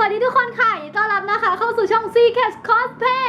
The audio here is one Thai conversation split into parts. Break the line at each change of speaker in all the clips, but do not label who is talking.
วัสดีทุกคนค่ะยินดีต้อนรับนะคะ เข้าสู่ช่อง c c a s Cosplay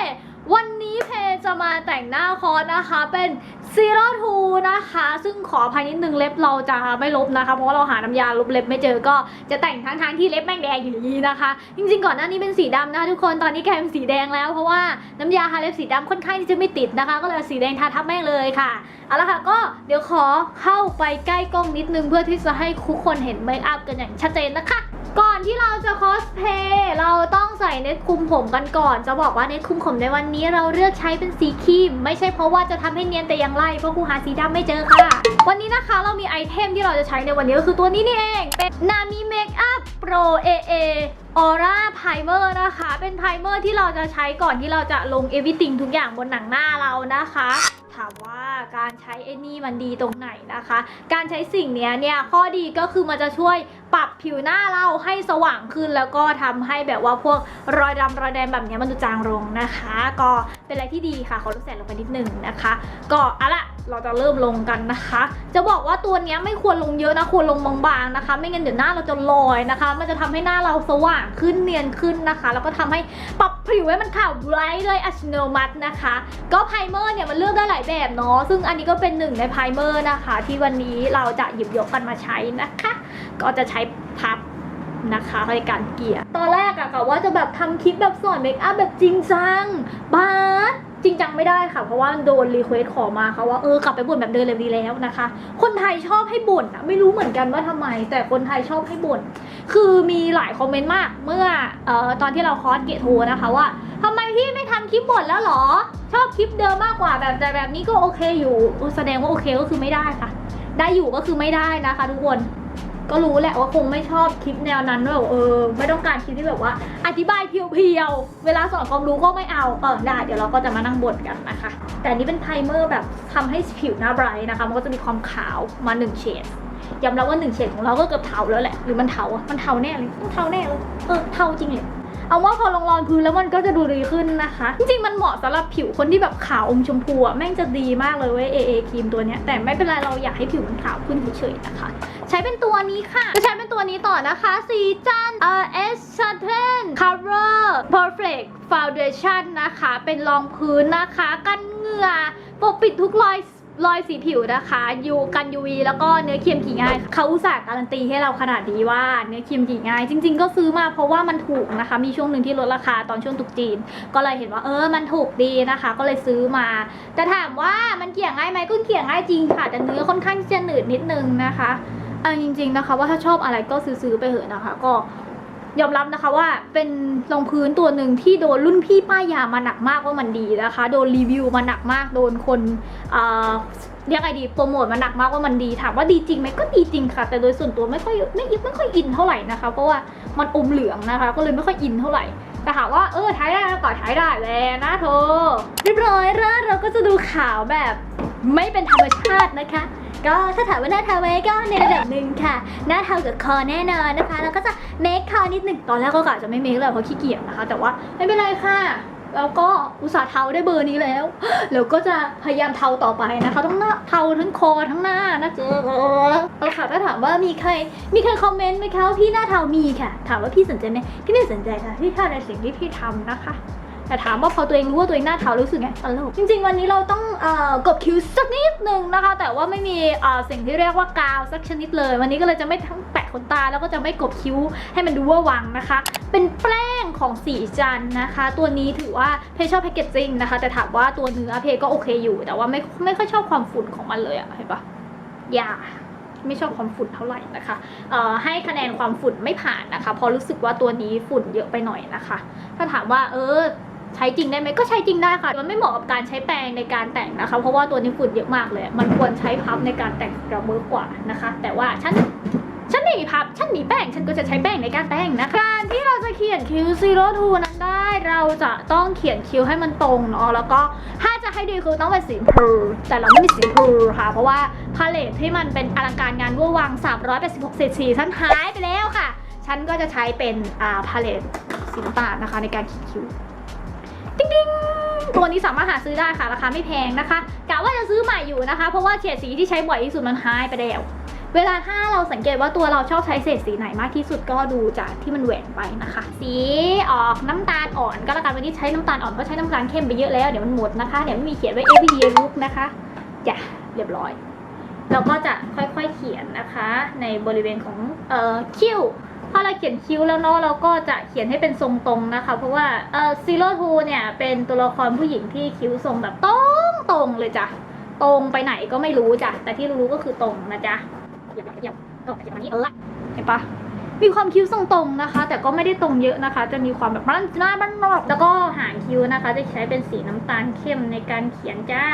วันนี้เพจะมาแต่งหน้าคอสนะคะ เป็น Zero Two นะคะ ซึ่งขออภัยนิดนึงเล็บเราจะไม่ลบนะคะ เพราะว่าเราหาน้ำยาลบเล็บไม่เจอก็จะแต่งทั้งทางที่เล็บแม่งแดงอยู่ดีนะคะ จริงๆก่อนหน้านี้เป็นสีดำนะคะทุกคนตอนนี้แกลายเป็นสีแดงแล้วเพราะว่าน้ำยาทาเล็บสีดำค่อนข้างที่จะไม่ติดนะคะ ก็เลยสีแดงทาทับแม่งเลยค่ะเอาละค่ะก็เดี๋ยวขอเข้าไปใกล้กล้องนิดนึงเพื่อที่จะให้ทุกคนเห็นเมคอัพกันอย่างชัดเจนนะคะ ก่อนที่เราจะคอสเพย์เราต้องใส่เน็ตคลุมผมกันก่อน จะบอกว่าเน็ตคลุมผมในวันนี้เราเลือกใช้เป็นสีครีม ไม่ใช่เพราะว่าจะทำให้เนียนแต่ย่างไรเพราะครูหาสีดำไม่เจอค่ะ วันนี้นะคะเรามีไอเทมที่เราจะใช้ในวันนี้ก็คือตัวนี้นี่เอง เป็นนามิเมคอัพโปร AA Aura Primer นะคะ เป็นไพรเมอร์ที่เราจะใช้ก่อนที่เราจะลง everything ทุกอย่างบนหนังหน้าเรานะคะ ค่ะว่าการใช้ไอ้นี่มันดีตรงไหนนะคะ การใช้สิ่งนี้เนี่ยข้อดีก็คือมันจะช่วยปรับผิวหน้าเราให้สว่างขึ้นแล้วก็ทำให้แบบว่าพวกรอยดำรอยแดงแบบนี้มันดูจางลงนะคะ ก็เป็นอะไรที่ดีค่ะขอลดแสงลงไปนิดนึงนะคะ ก็เอาละเราจะเริ่มลงกันนะคะ จะบอกว่า ตัวนี้ไม่ควรลงเยอะนะควรลงบางๆนะคะ ไม่งั้นเดี๋ยวหน้าเราจะลอยนะคะ มันจะทำให้หน้าเราสว่างขึ้นเนียนขึ้นนะคะ แล้วก็ทำให้ปรับผิวให้มันขาวไบรท์เลยอัชโนมัตินะคะ ก็ไพรเมอร์เนี่ยมันเลือกได้หลายแบบเนาะซึ่งอันนี้ก็เป็นหนึ่งในไพรเมอร์นะคะ ที่วันนี้เราจะหยิบยกกันมาใช้นะคะ ก็จะใช้พับนะคะในการเกลี่ยตอนแรกอะกะว่าจะแบบทำคลิปแบบสอนเมคอัพแบบจริงจังบ้าส จริงจังไม่ได้ค่ะ เพราะว่าโดนรีเควสขอมาค่ะว่าเออกลับไปบ่นแบบเดิมเลยดีแล้วนะคะ คนไทยชอบให้บ่นอะไม่รู้เหมือนกันว่าทำไม แต่คนไทยชอบให้บ่นคือมีหลายคอมเมนต์มาก เมื่อเอ่อตอนที่เราคอร์สเกตโทนะคะว่าทำไมพี่ไม่ทำคลิปบ่นแล้วหรอ ชอบคลิปเดิมมากกว่าแบบแต่แบบนี้ก็โอเคอยู่แสดงว่าโอเคก็คือไม่ได้ค่ะ ได้อยู่ก็คือไม่ได้นะคะ ทุกคน ก็รู้แหละว่าคงไม่ชอบคลิปแนวนั้นว่าแบบเออ ไม่ต้องการคลิปที่แบบว่า อธิบายเพียวๆ เวลาสอนความรู้ก็ไม่เอาเออได้เดี๋ยวเราก็จะมานั่งบ่นกันนะคะ แต่นี้เป็นไพรเมอร์แบบทำให้ผิวหน้าไบรท์นะคะ มันก็จะมีความขาวมาหนึ่งเฉดยอมรับว่าหนึ่งเฉดของเราก็เกือบเทาแล้วแหละ หรือมันเทาอะมันเทาแน่เลยต้องเทาแน่เลย เออ เทาจริงเลย เอาว่าพอลงรองพื้นแล้วมันก็จะดูดีขึ้นนะคะ จริงๆมันเหมาะสำหรับผิวคนที่แบบขาวอมชมพูอะแม่งจะดีมากเลยเว้ย AA ครีมตัวเนี้ยแต่ไม่เป็นไรเราอยากให้ผิวมันขาวขึ้นเฉยๆนะคะ ใช้เป็นตัวนี้ค่ะ จะใช้เป็นตัวนี้ต่อนะคะสีจันเอ่อ S Satin Cover Perfect Foundation นะคะ เป็นรองพื้นนะคะ กันเหงื่อปกปิดทุกรอย รอยสีผิวนะคะยูกัน UV แล้วก็เนื้อเคียมกี่ง่ายเขาอุตส่าห์การันตีให้เราขนาดนี้ว่าเนื้อเคียมกี่ง่าย จริง ๆ ก็ซื้อมาเพราะว่ามันถูกนะคะ มีช่วงหนึ่งที่ลดราคาตอนช่วงตุกจีน ก็เลยเห็นว่าเออมันถูกดีนะคะ ก็เลยซื้อมา แต่ถามว่ามันเกี่ยง่ายไหมก็เกี่ยง่ายจริงค่ะ แต่เนื้อค่อนข้างจะหนืดนิดนึงนะคะเอาจริง ๆนะคะ ว่าถ้าชอบอะไรก็ซื้อๆไปเถอะนะคะ ก็ ยอมรับนะคะว่าเป็นรองพื้นตัวหนึ่งที่โดนรุ่นพี่ป้ายยามาหนักมากว่ามันดีนะคะ โดนรีวิวมาหนักมาก โดนคนเรียกไงดีโปรโมทมาหนักมากว่ามันดีถามว่าดีจริงไหมก็ดีจริงค่ะ แต่โดยส่วนตัวไม่ค่อยไม่ไม่ค่อยอินเท่าไหร่นะคะ เพราะว่ามันอมเหลืองนะคะ ก็เลยไม่ค่อยอินเท่าไหร่แต่ถามว่าเออใช้ได้ก็ใช้ได้และนะเธอเรียบร้อยแล้วเราก็จะดูข่าวแบบไม่เป็นธรรมชาตินะคะ ก็ถ้าถามว่าหน้าเทาไหมก็ในระดับหนึ่งค่ะ หน้าเทากับคอแน่นอนนะคะ แล้วก็จะ นิดหนึ่งตอนแรกก็กะจะไม่เมคเลยเพราะขี้เกียจนะคะ แต่ว่าไม่เป็นไรค่ะแล้วก็อุตส่าห์เทาได้เบอร์นี้แล้ว แล้วก็จะพยายามเทาต่อไปนะคะทั้งหน้าเทาทั้งคอทั้งหน้านะเจอเอาค่ะถ้าถามว่ามีใคร มีใครคอมเมนต์ไหมคะว่าพี่หน้าเทามีค่ะ ถามว่าพี่สนใจไหมพี่ไม่สนใจค่ะพี่ชอบในสิ่งที่พี่ทำนะคะ แต่ถามว่าพอตัวเองรู้ว่าตัวเองหน้าเทารู้สึกไงตลกจริง ๆ วันนี้เราต้องอกบคิ้วสักนิดนึงนะคะ แต่ว่าไม่มีสิ่งที่เรียกว่ากาวสักชนิดเลย วันนี้ก็เลยจะไม่ทั้งแปะขนตา แล้วก็จะไม่กบคิ้วให้มันดูว่าวังนะคะ เป็นแป้งของสีจันนะคะ ตัวนี้ถือว่าเพชชอบแพคเกจจิ้งนะคะ แต่ถามว่าตัวเนื้อเพก็โอเคอยู่ แต่ว่าไม่ไม่ค่อยชอบความฝุ่นของมันเลยอะเห็นปะอย่าไม่ชอบความฝุ่นเท่าไหร่นะคะให้คะแนนความฝุ่นไม่ผ่านนะคะเพราะรู้สึกว่าตัวนี้ฝุ่นเยอะไปหน่อยนะคะ ถ้าถามว่าเออ ใช้จริงได้ไหมก็ใช้จริงได้ค่ะ มันไม่เหมาะกับการใช้แปรงในการแต่งนะคะ เพราะว่าตัวนี้ฝุ่นเยอะมากเลย มันควรใช้พับในการแต่งกระเบิร์กว่านะคะ แต่ว่าฉันฉันไม่มีพับ ฉันมีแป้ง ฉันก็จะใช้แป้งในการแต่งนะคะการที่เราจะเขียนคิ้วซีโร่ทูนั้นได้ เราจะต้องเขียนคิ้วให้มันตรงเนาะ แล้วก็ถ้าจะให้ดีคือต้องเป็นสีพูแต่เราไม่มีสีพูค่ะ เพราะว่าพาเลทที่มันเป็นอลังการงานวอร์วัง 386เศษสีฉันหายไปแล้วค่ะ ฉันก็จะใช้เป็นอ่าพาเลทสีน้ำตาลนะคะในการเขียนคิ้ว ติ๊งติ๊งตัวนี้สามารถหาซื้อได้ค่ะราคาไม่แพงนะคะกะว่าจะซื้อใหม่อยู่นะคะ เพราะว่าเฉดสีที่ใช้บ่อยที่สุดมันหายไปแล้วเวลาถ้าเราสังเกตว่าตัวเราชอบใช้เศษสีไหนมากที่สุดก็ดูจากที่มันแหวนไปนะคะ สีออกน้ำตาลอ่อนก็แล้วกันวันนี้ใช้น้ำตาลอ่อนเพราะใช้น้ำตาลเข้มไปเยอะแล้วเดี๋ยวมันหมดนะคะเดี๋ยวไม่มีเขียนไว้ everyday look นะคะจ้ะเรียบร้อย เราก็จะค่อยๆเขียนนะคะ ในบริเวณของเอ่อคิ้ว พอเราเขียนคิ้วแล้วเนาะเราก็จะเขียนให้เป็นทรงตรงนะคะ เพราะว่าเอ่อซีโร่ทูเนี่ยเป็นตัวละครผู้หญิงที่คิ้วทรงแบบตรงตรงเลยจ้ะตรงไปไหนก็ไม่รู้จ้ะแต่ที่รู้ก็คือตรงนะจ๊ะเหยียบเหยียบก็เหยียบนนี้เออเห็นปะ มีความคิ้วทรงตรงนะคะ แต่ก็ไม่ได้ตรงเยอะนะคะ จะมีความแบบมันหน้าบ้านนอกแล้วก็หางคิ้วนะคะ จะใช้เป็นสีน้ำตาลเข้มในการเขียนจ้า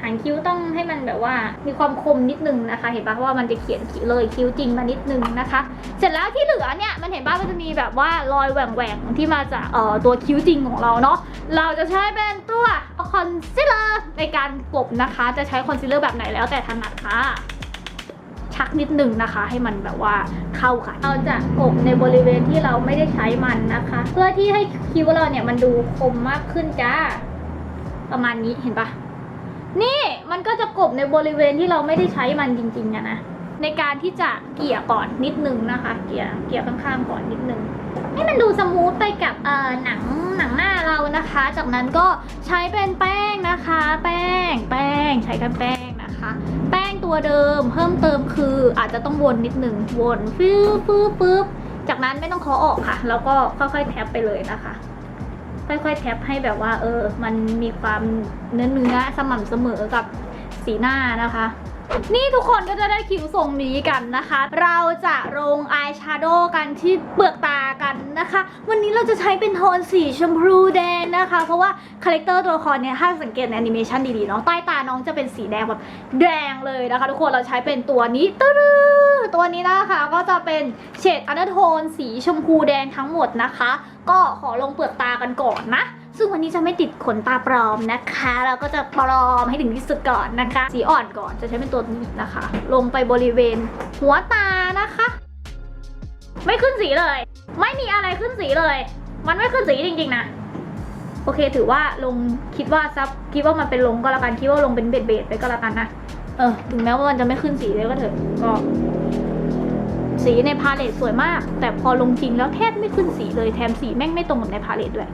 หางคิ้วต้องให้มันแบบว่ามีความคมนิดนึงนะคะ เห็นปะเพราะว่ามันจะเขียนเลยคิ้วจริงมานิดนึงนะคะ เสร็จแล้วที่เหลือเนี่ยมันเห็นป่ะมันจะมีแบบว่ารอยแหว่งๆที่มาจากเอ่อตัวคิ้วจริงของเราเนาะเราจะใช้เป็นตัวคอนซีลเลอร์ในการกบนะคะ จะใช้คอนซีลเลอร์แบบไหนแล้วแต่ถนัดค่ะ ชักนิดนึงนะคะ ให้มันแบบว่าเข้ากันเราจะกบในบริเวณที่เราไม่ได้ใช้มันนะคะ เพื่อที่ให้คิ้วเราเนี่ยมันดูคมมากขึ้นจ้า ประมาณนี้เห็นปะนี่มันก็จะกบในบริเวณที่เราไม่ได้ใช้มันจริงๆอะนะในการที่จะเกี่ยก่อนนิดนึงนะคะ เกี่ยเกี่ยข้างๆก่อนนิดนึงให้มันดูสมูทไปกับหนังหนังหน้าเรานะคะ จากนั้นก็ใช้เป็นแป้งนะคะ แป้ง แป้ง ใช้กันแป้ง นะคะ แป้งตัวเดิมเพิ่มเติมคืออาจจะต้องวนนิดนึงวนฟืบฟืบฟืบจากนั้นไม่ต้องเคาะออกค่ะ แล้วก็ค่อยๆแท็บไปเลยนะคะ ค่อยๆแท็บให้แบบว่า เออ มันมีความเนื้อเนื้อสม่ำเสมอกับสีหน้านะคะ นี่ทุกคนก็จะได้คิ้วทรงนี้กันนะคะ เราจะลงอายแชโดว์กันที่เปลือกตากันนะคะ วันนี้เราจะใช้เป็นโทนสีชมพูแดงนะคะ เพราะว่าคาแรคเตอร์ตัวละครเนี่ยถ้าสังเกตในแอนิเมชันดีๆเนาะใต้ตาน้องจะเป็นสีแดงแบบแดงเลยนะคะ ทุกคนเราใช้เป็นตัวนี้ตึ๊ดตัวนี้นะคะก็จะเป็นเฉดอันเดอร์โทนสีชมพูแดงทั้งหมดนะคะ ก็ขอลงเปลือกตากันก่อนนะ ซึ่งวันนี้จะไม่ติดขนตาปลอมนะคะ เราก็จะปลอมให้ถึงที่สุดก่อนนะคะ สีอ่อนก่อนจะใช้เป็นตัวนี้นะคะ ลงไปบริเวณ หัวตานะคะ ไม่ขึ้นสีเลย ไม่มีอะไรขึ้นสีเลย มันไม่ขึ้นสีจริงๆนะโอเคถือว่าลงคิดว่าซับคิดว่ามันเป็นลงก็แล้วกันคิดว่าลงเป็นเบดเบดๆไปก็แล้วกันนะเออถึงแม้ว่ามันจะไม่ขึ้นสีเลยก็เถอะก็สีในพาเลตสวยมาก แต่พอลงจริงแล้วแทบไม่ขึ้นสีเลยแถมสีแม่งไม่ตรงกับในพาเลตด้วย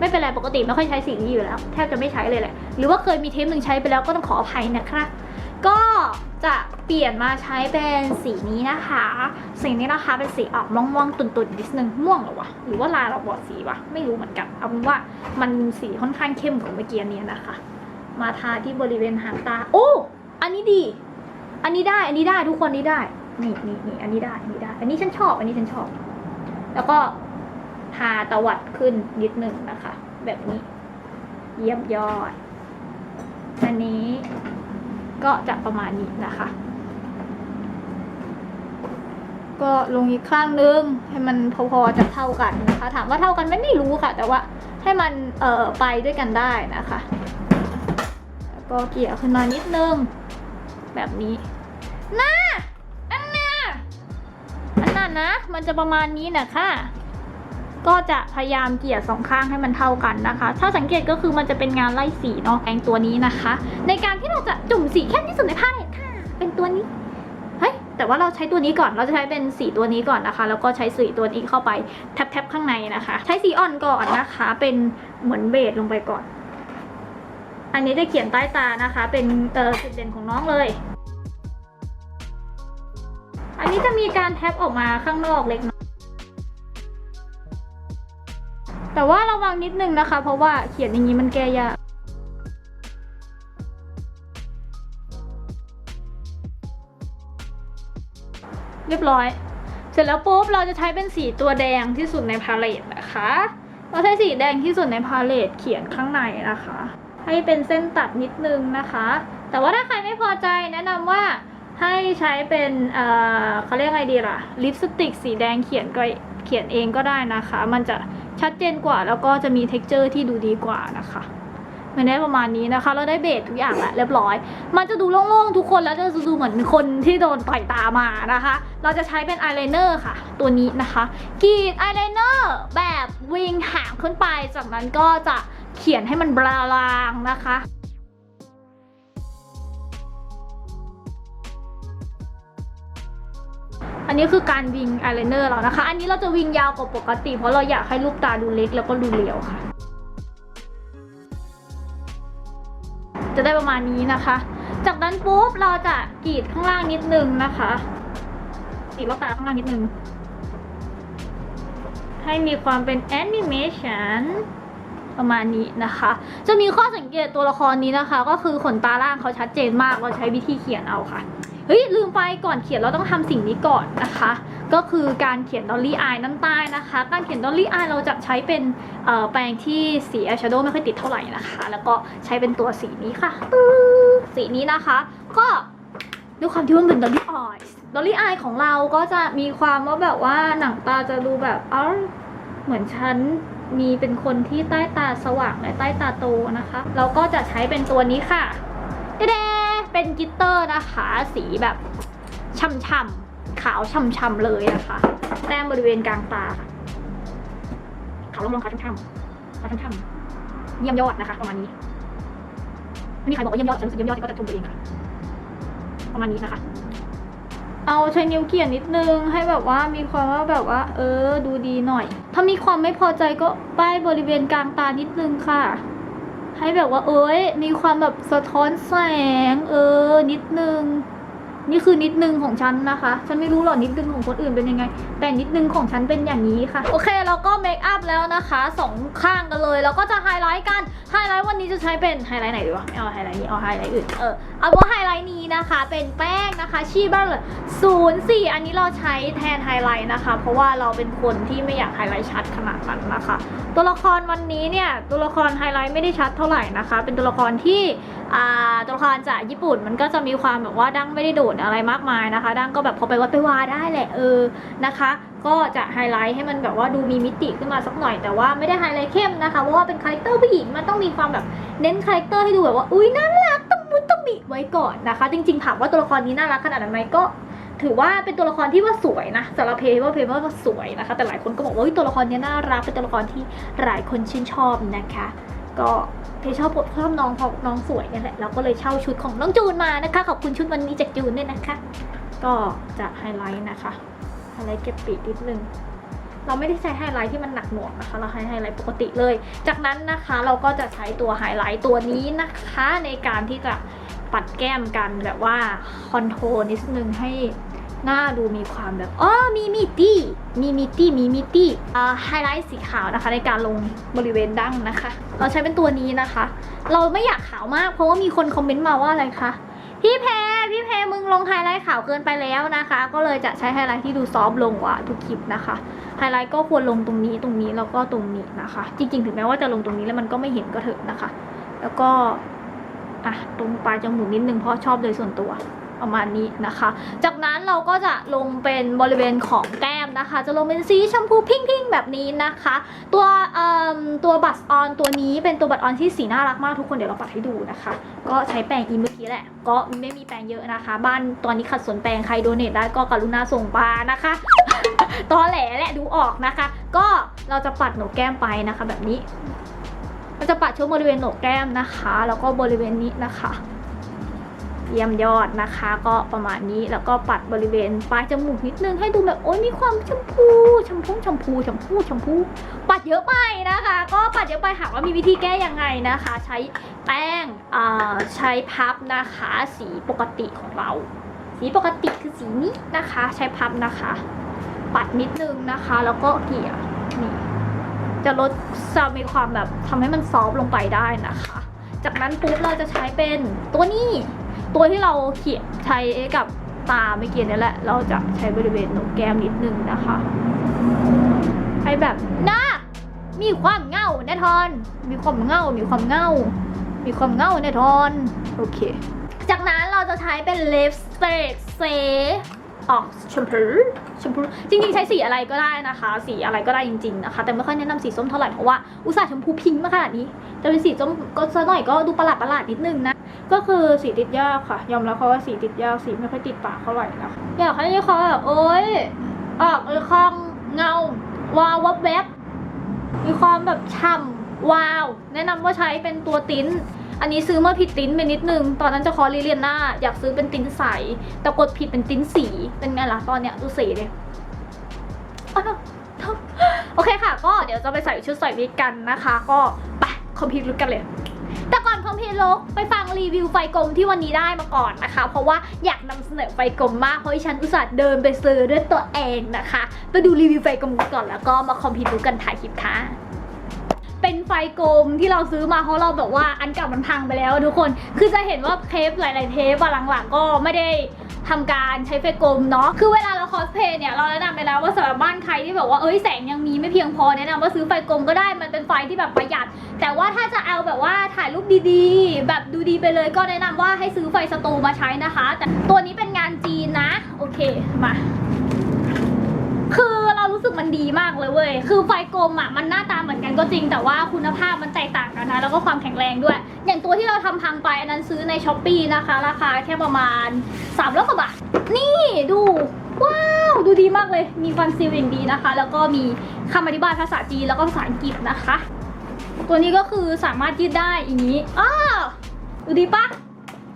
ไม่เป็นไรปกติไม่ค่อยใช้สีนี้อยู่แล้วแทบจะไม่ใช้เลยแหละ หรือว่าเคยมีเทปหนึ่งใช้ไปแล้วก็ต้องขออภัยนะคะก็จะเปลี่ยนมาใช้เป็นสีนี้นะคะ สีนี้นะคะเป็นสีออกม่วงๆตุ่นๆนิดนึงม่วงหรอวะหรือว่าลายเราบอดสีวะไม่รู้เหมือนกันเอาเป็นว่ามันสีค่อนข้างเข้มกว่าเมื่อกี้นี้นะคะ มาทาที่บริเวณหางตา โอ้อันนี้ดี อันนี้ได้อันนี้ได้ทุกคนนี้ได้นี่นี่นี่อันนี้ได้อันนี้ได้ อันนี้ฉันชอบ อันนี้ฉันชอบ แล้วก็ ทาตวัดขึ้นนิดหนึ่งนะคะ แบบนี้ เยี่ยมยอด อันนี้ก็จะประมาณนี้นะคะ ก็ลงอีกข้างนึง ให้มันพอๆจะเท่ากันนะคะ ถามว่าเท่ากันไหมไม่รู้ค่ะ แต่ว่าให้มันเอ่อไปด้วยกันได้นะคะ แล้วก็เกี่ยวขึ้นมานิดนึง แบบนี้น่าอันน่ะอันนั้นนะ มันจะประมาณนี้นะคะ ก็จะพยายามเกลี่ยสองข้างให้มันเท่ากันนะคะ ถ้าสังเกตก็คือมันจะเป็นงานไล่สีเนาะแปรงตัวนี้นะคะ ในการที่เราจะจุ่มสีเข้มที่สุดในผ้าเลยค่ะ เป็นตัวนี้เฮ้ยแต่ว่าเราใช้ตัวนี้ก่อนเราจะใช้เป็นสีตัวนี้ก่อนนะคะ แล้วก็ใช้สีตัวนี้เข้าไปแทบๆข้างในนะคะ ใช้สีอ่อนก่อนนะคะ เป็นเหมือนเบสลงไปก่อน อันนี้จะเขียนใต้ตานะคะ เป็นเออจุดเด่นของน้องเลยอันนี้จะมีการแทบออกมาข้างนอกเล็กน้อย แต่ว่าระวังนิดนึงนะคะ เพราะว่าเขียนอย่างนี้มันแก้ยากเรียบร้อย เสร็จแล้วปุ๊บเราจะใช้เป็นสีตัวแดงที่สุดในพาเลตนะคะ เราใช้สีแดงที่สุดในพาเลตเขียนข้างในนะคะ ให้เป็นเส้นตัดนิดนึงนะคะ แต่ว่าถ้าใครไม่พอใจแนะนำว่าให้ใช้เป็นเอ่อเขาเรียกไงดีล่ะ ลิปสติกสีแดงเขียนก็เขียนเองก็ได้นะคะ มันจะ ชัดเจนกว่าแล้วก็จะมี t e x t อร์ที่ดูดีกว่านะคะมันได้ประมาณนี้นะคะ เราได้เบสทุกอย่างแล้วเรียบร้อย มันจะดูโล่งๆทุกคนแล้วจะดูเหมือนคนที่โดนต่อยตามานะคะ เราจะใช้เป็นอายไลเนอร์ค่ะ ตัวนี้นะคะกรีดอายไลเนอร์แบบวิงหางขึ้นไป จากนั้นก็จะเขียนให้มันบลางนะคะ อันนี้คือการวิงอายไลเนอร์เรานะคะ อันนี้เราจะวิงยาวกว่าปกติ เพราะเราอยากให้ลูกตาดูเล็กแล้วก็ดูเรียวค่ะ จะได้ประมาณนี้นะคะ จากนั้นปุ๊บเราจะกรีดข้างล่างนิดนึงนะคะกรีดลูกตาข้างล่างนิดนึง ให้มีความเป็นแอนิเมชันประมาณนี้นะคะ จะมีข้อสังเกตตัวละครนี้นะคะ ก็คือขนตาล่างเขาชัดเจนมาก เราใช้วิธีเขียนเอาค่ะ เฮ้ยลืมไปก่อนเขียนเราต้องทำสิ่งนี้ก่อนนะคะ ก็คือการเขียนดอลลี่อายน้ำใต้นะคะ การเขียนดอลลี่อายเราจะใช้เป็นแปรงที่สีอายแชโดว์ไม่ค่อยติดเท่าไหร่นะคะ แล้วก็ใช้เป็นตัวสีนี้ค่ะสีนี้นะคะ ก็ด้วยความที่ว่ามันเป็นดอลลี่อายดอลลี่อายของเราก็จะมีความว่าแบบว่าหนังตาจะดูแบบเอ้าเหมือนฉันมีเป็นคนที่ใต้ตาสว่างและใต้ตาโตนะคะ เราก็จะใช้เป็นตัวนี้ค่ะเดๆ เป็นกิตเตอร์นะคะ สีแบบช่ำๆขาวช่ำๆเลยนะคะแต้มบริเวณกลางตาค่ะขาวลงๆขาวช่ำๆขาวช่ำๆเยี่ยมยอดนะคะ ประมาณนี้ไม่มีใครบอกว่าเยี่ยมยอดฉันรู้สึกเยี่ยมยอดที่ก็จะชมตัวเองค่ะ ประมาณนี้นะคะ เอาใช้นิ้วเกี่ยนนิดนึงให้แบบว่ามีความว่าแบบว่า เออ ดูดีหน่อย ถ้ามีความไม่พอใจก็ป้ายบริเวณกลางตานิดนึงค่ะ ให้แบบว่า เอ้ย มีความแบบสะท้อนแสง เออ นิดนึง นี่คือนิดนึงของฉันนะคะ ฉันไม่รู้หรอกนิดนึงของคนอื่นเป็นยังไง แต่นิดนึงของฉันเป็นอย่างนี้ค่ะ โอเคเราก็เมคอัพแล้วนะคะสองข้างกันเลย แล้วก็จะไฮไลท์กันไฮไลท์วันนี้จะใช้เป็นไฮไลท์ไหนดีวะไม่เอาไฮไลท์นี้เอาไฮไลท์อื่นเออเอาว่าไฮไลท์นี้นะคะ เป็นแป้งนะคะชีบ้าเลยศูนย์สี่อันนี้เราใช้แทนไฮไลท์นะคะ เพราะว่าเราเป็นคนที่ไม่อยากไฮไลท์ชัดขนาดนั้นนะคะตัวละครวันนี้เนี่ย ตัวละครไฮไลท์ไม่ได้ชัดเท่าไหร่นะคะ เป็นตัวละครที่อ่าตัวละครจากญี่ปุ่นมันก็จะมีความแบบว่าดั้งไม่ได้โดดอะไรมากมายนะคะ ดั้งก็แบบพอไปวัดไปวาได้แหละเออนะคะ ก็จะไฮไลท์ให้มันแบบว่าดูมีมิติขึ้นมาสักหน่อยแต่ว่าไม่ได้ไฮไลท์เข้มนะคะเพราะว่าเป็นคาแรคเตอร์ผู้หญิงมันต้องมีความแบบเน้นคาแรคเตอร์ให้ดูแบบว่าอุ้ยน่ารักต้องมุดต้องมีไว้ก่อนนะคะ จริงๆถามว่าตัวละครนี้น่ารักขนาดไหมก็ ถือว่าเป็นตัวละครที่ว่าสวยนะสำหรับเพย์ว่าเพย์ว่าสวยนะคะ แต่หลายคนก็บอกว่าตัวละครนี้น่ารักเป็นตัวละครที่หลายคนชื่นชอบนะคะ ก็เพย์ชอบบทชอบน้องเพราน้องสวยนี่แหละเราก็เลยเช่าชุดของน้องจูนมานะคะขอบคุณชุดวันนี้จากจูนด้วยนะคะ ก็จะไฮไลท์นะคะไฮไลท์เก็บปีกนิดนึงเราไม่ได้ใช้ไฮไลท์ที่มันหนักหน่วงนะคะ เราใช้ไฮไลท์ปกติเลย จากนั้นนะคะเราก็จะใช้ตัวไฮไลท์ตัวนี้นะคะ ในการที่จะปัดแก้มกันแบบว่าคอนโทรลนิดนึงให้ หน้าดูมีความแบบอ๋อมีมิตี้มีมิตี้มีมิตี้ไฮไลท์สีขาวนะคะ ในการลงบริเวณดั้งนะคะ เราใช้เป็นตัวนี้นะคะ เราไม่อยากขาวมากเพราะว่ามีคนคอมเมนต์มาว่าอะไรคะพี่แพรพี่แพรมึงลงไฮไลท์ขาวเกินไปแล้วนะคะ ก็เลยจะใช้ไฮไลท์ที่ดูซอฟต์ลงกว่าทุกคลิปนะคะไฮไลท์ก็ควรลงตรงนี้ตรงนี้แล้วก็ตรงนี้นะคะ จริง ๆ ถึงแม้ว่าจะลงตรงนี้แล้วมันก็ไม่เห็นก็เถอะนะคะ แล้วก็อะตรงปลายจมูกนิดนึงเพราะชอบโดยส่วนตัว ประมาณนี้นะคะ จากนั้นเราก็จะลงเป็นบริเวณของแก้มนะคะ จะลงเป็นสีชมพูพิงพิงๆแบบนี้นะคะ ตัวตัวบัตออนตัวนี้เป็นตัวบัตออนที่สีน่ารักมากทุกคนเดี๋ยวเราปัดให้ดูนะคะ ก็ใช้แปรงอีเมื่อกี้แหละ ก็ไม่มีแปรงเยอะนะคะ บ้านตอนนี้ขัดสนแปรงใครโดเนทได้ก็กรุณาส่งมานะคะตอแหลแหละดูออกนะคะ ก็เราจะปัดหนกแก้มไปนะคะ แบบนี้เราจะปัดช่วงบริเวณโหนกแก้มนะคะ แล้วก็บริเวณนี้นะคะ เยี่ยมยอดนะคะ ก็ประมาณนี้แล้วก็ปัดบริเวณปลายจมูกนิดนึงให้ดูแบบโอ้ยมีความชมพูชมพูชมพูชมพูชมพู ปัดเยอะไปนะคะ ก็ปัดเยอะไปหากว่ามีวิธีแก้ยังไงนะคะ ใช้แป้งใช้พับนะคะ สีปกติของเรา สีปกติคือสีนี้นะคะ ใช้พับนะคะ ปัดนิดนึงนะคะ แล้วก็เกลี่ยนี่จะลดจะมีความแบบทำให้มันซอฟต์ลงไปได้นะคะ จากนั้นปุ๊บเราจะใช้เป็นตัวนี้ ตัวที่เราเขียนใช้กับตาไม่เกี่ยนี่แหละ เราจะใช้บริเวณหนกแก้มนิดนึงนะคะให้แบบหน้ามีความเงาแน่ทอน มีความเงา มีความเงา มีความเงาแน่ทอน โอเค จากนั้นเราจะใช้เป็นลิปสติกเซออกชมพูชมพูจริงๆ ใช้สีอะไรก็ได้นะคะ สีอะไรก็ได้จริง ๆ นะคะ แต่ไม่ค่อยแนะนำสีส้มเท่าไหร่เพราะว่าอุตส่าห์ชมพูพิงค์มาขนาดนี้จะเป็นสีส้มก็ซะหน่อยก็ดูประหลาดประหลาดๆนิดนึงนะ ก็คือสีติดยากค่ะ ยอมรับเขาว่าสีติดยากสีไม่ค่อยติดปากเท่าไหร่นะคะอยากให้เขาแบบโอ๊ยออกเลยคองเงาวาววับแวบมีความแบบฉ่ำวาว แนะนำว่าใช้เป็นตัวติ้นอันนี้ซื้อมาผิดติ้นไปนิดนึง ตอนนั้นจะคอรีเลียนหน้า อยากซื้อเป็นติ้นใส แต่กดผิดเป็นติ้นสี เป็นไงล่ะตอนเนี้ยดูสีเลยอ้าวโอเคค่ะ ก็เดี๋ยวจะไปใส่ชุดใส่วิกกันนะคะ ก็ไปคอมพิวต์กันเลย แต่ก่อนคอมพิวลกไปฟังรีวิวไฟกลมที่วันนี้ได้มาก่อนนะคะ เพราะว่าอยากนำเสนอไฟกลมมาก เพราะฉันอุตส่าห์เดินไปซื้อด้วยตัวเองนะคะ ไปดูรีวิวไฟกลมกันก่อนแล้วก็มาคอมพิวกันถ่ายคลิปค่ะเป็นไฟกลมที่เราซื้อมาเพราะเราแบบว่าอันเก่ามันพังไปแล้วทุกคน คือจะเห็นว่าเทปหลาย ๆ เทปหลังๆก็ไม่ได้ ทำการใช้ไฟกลมเนาะคือเวลาเราคอสเพลย์เนี่ยเราแนะนำไปแล้วว่าสำหรับบ้านใครที่แบบว่าเอ้ยแสงยังมีไม่เพียงพอแนะนำว่าซื้อไฟกลมก็ได้มันเป็นไฟที่แบบประหยัด แต่ว่าถ้าจะเอาแบบว่าถ่ายรูปดีๆ แบบดูดีไปเลยก็แนะนำว่าให้ซื้อไฟสตูมาใช้นะคะ แต่ตัวนี้เป็นงานจีนนะ โอเคมา คือ กมันดีมากเลยเว้ย คือไฟกลมอะมันหน้าตาเหมือนกันก็จริง แต่ว่าคุณภาพมันแตกต่างกันนะ แล้วก็ความแข็งแรงด้วย อย่างตัวที่เราทำพังไปอันนั้นซื้อในช้อปปีนะคะ ราคาแค่ประมาณ3ามร้อยกว่าบาท นี่ดู ว้าว ดูดีมากเลย มีฟันซีลอย่างดีนะคะ แล้วก็มีคำอธิบายภาษาจีนแล้วก็ภาษาอังกฤษนะคะ ตัวนี้ก็คือสามารถยืดได้อย่างนี้อ้าวดูดีปะ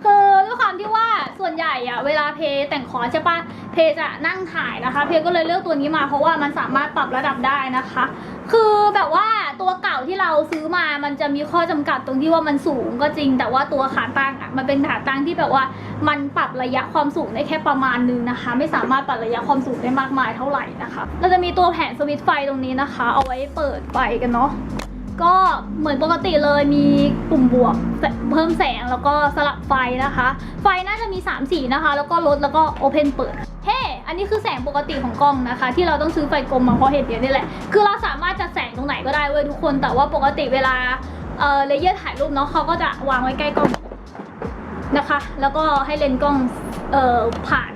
คือด้วยความที่ว่าส่วนใหญ่อะเวลาเพแต่งคอใช่ปะเพจะนั่งถ่ายนะคะ เพก็เลยเลือกตัวนี้มาเพราะว่ามันสามารถปรับระดับได้นะคะ คือแบบว่าตัวเก่าที่เราซื้อมามันจะมีข้อจำกัดตรงที่ว่ามันสูงก็จริง แต่ว่าตัวขาตั้งอะมันเป็นขาตั้งที่แบบว่ามันปรับระยะความสูงได้แค่ประมาณนึงนะคะ ไม่สามารถปรับระยะความสูงได้มากมายเท่าไหร่นะคะ เราจะมีตัวแผงสวิตช์ไฟตรงนี้นะคะ เอาไว้เปิดไฟกันเนาะ ก็เหมือนปกติเลยมีปุ่มบวกเพิ่มแสงแล้วก็สลับไฟนะคะ ไฟน่าจะมี 3 สีนะคะ แล้วก็ลดแล้วก็โอเพนเปิดเฮ้อันนี้คือแสงปกติของกล้องนะคะ ที่เราต้องซื้อไฟกลมมาเพราะเหตุเดียวนี่แหละ คือเราสามารถจัดแสงตรงไหนก็ได้เว้ยทุกคน แต่ว่าปกติเวลาเอ่อเลเยอร์ถ่ายรูปเนาะเขาก็จะวางไว้ใกล้กล้องนะคะ แล้วก็ให้เลนส์กล้องเอ่อผ่าน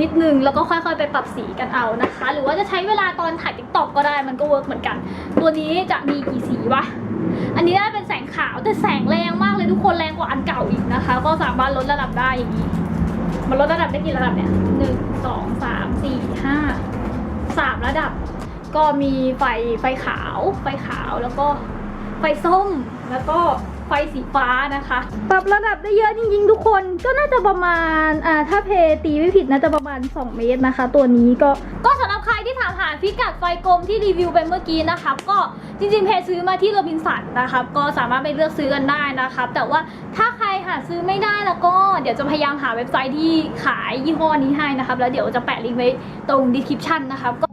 นิดนึงแล้วก็ค่อยๆ ไปปรับสีกันเอานะคะ หรือว่าจะใช้เวลาตอนถ่ายติ๊กต็อกก็ได้มันก็เวิร์กเหมือนกัน ตัวนี้จะมีกี่สีวะอันนี้ได้เป็นแสงขาวแต่แสงแรงมากเลยทุกคนแรงกว่าอันเก่าอีกนะคะ ก็สามารถลดระดับได้อย่างนี้มันลดระดับได้กี่ระดับเนี่ยหนึ่งสองสามสี่ห้าสามระดับ ก็มีไฟไฟขาว ไฟขาวแล้วก็ไฟส้มแล้วก็ ไฟสีฟ้านะคะ ปรับระดับได้เยอะจริงๆ ทุกคนก็น่าจะประมาณอ่าถ้าเพตีไม่ผิดน่าจะประมาณ 2 เมตรนะคะ ตัวนี้ก็ก็สำหรับใครที่ถามหาพิกัดไฟกลมที่รีวิวไปเมื่อกี้นะครับก็จริงๆเพซื้อมาที่โรบินสันนะครับก็สามารถไปเลือกซื้อกันได้นะครับแต่ว่าถ้าใครหาซื้อไม่ได้แล้วก็เดี๋ยวจะพยายามหาเว็บไซต์ที่ขายยี่ห้อนี้ให้นะครับแล้วเดี๋ยวจะแปะลิงก์ไว้ตรง description นะครับก็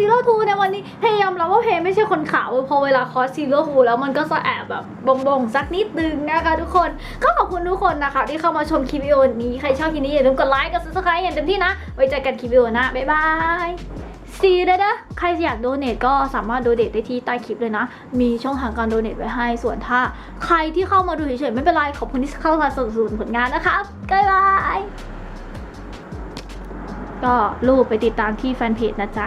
ซีโร่ทูในวันนี้พยายามรับว่าเพไม่ใช่คนขาวพอเวลาคอสซีโร่ทูแล้วมันก็จะแอบแบบบงๆ สักนิดนึงนะคะทุกคนก็ขอบคุณทุกคนนะคะ ที่เข้ามาชมคลิปวิดีโอนี้ใครชอบคลิปนี้อย่าลืมกดไลค์กดซับสไครต์อย่างเต็มที่นะ ไว้เจอกันคลิปวิดีโอหนะบ๊ายบายซีเด้อใครอยากโดเนทก็สามารถโดเนทได้ที่ใต้คลิปเลยนะ มีช่องทางการโดเนทไว้ให้ ส่วนถ้า ใครที่เข้ามาดูเฉยๆไม่เป็นไร ขอบคุณที่เข้ามาสนับสนุนผลงานนะคะบ๊ายบาย ก็รูปไปติดตามที่แฟนเพจนะจ๊ะ